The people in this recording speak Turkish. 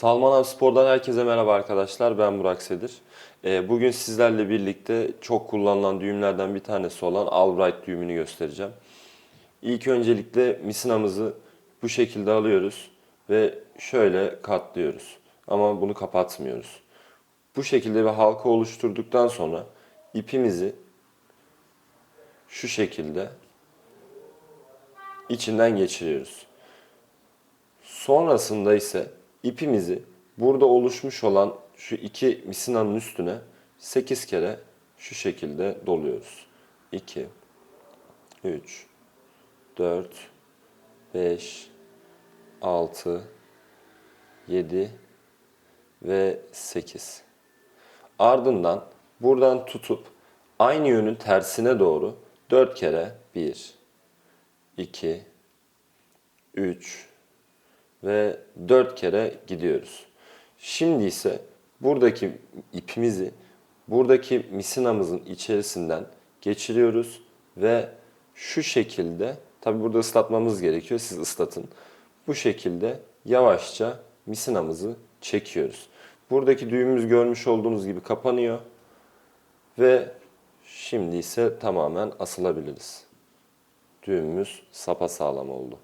Salman Av Spor'dan herkese merhaba arkadaşlar. Ben Burak Sedir. Ee, Bugün sizlerle birlikte çok kullanılan düğümlerden bir tanesi olan Albright düğümünü göstereceğim. İlk öncelikle misinamızı bu şekilde alıyoruz ve şöyle katlıyoruz. Ama bunu kapatmıyoruz. Bu şekilde bir halka oluşturduktan sonra ipimizi şu şekilde içinden geçiriyoruz. Sonrasında ise ipimizi burada oluşmuş olan şu iki misinanın üstüne 8 kere şu şekilde doluyoruz. 2 3 4 5 6 7 ve 8. Ardından buradan tutup aynı yönün tersine doğru 4 kere 1 2 3 ve 4 kere gidiyoruz. Şimdi ise buradaki ipimizi buradaki misinamızın içerisinden geçiriyoruz ve şu şekilde tabi burada ıslatmamız gerekiyor siz ıslatın. Bu şekilde yavaşça misinamızı çekiyoruz. Buradaki düğümümüz görmüş olduğunuz gibi kapanıyor ve şimdi ise tamamen asılabiliriz. Düğümümüz sapasağlam oldu.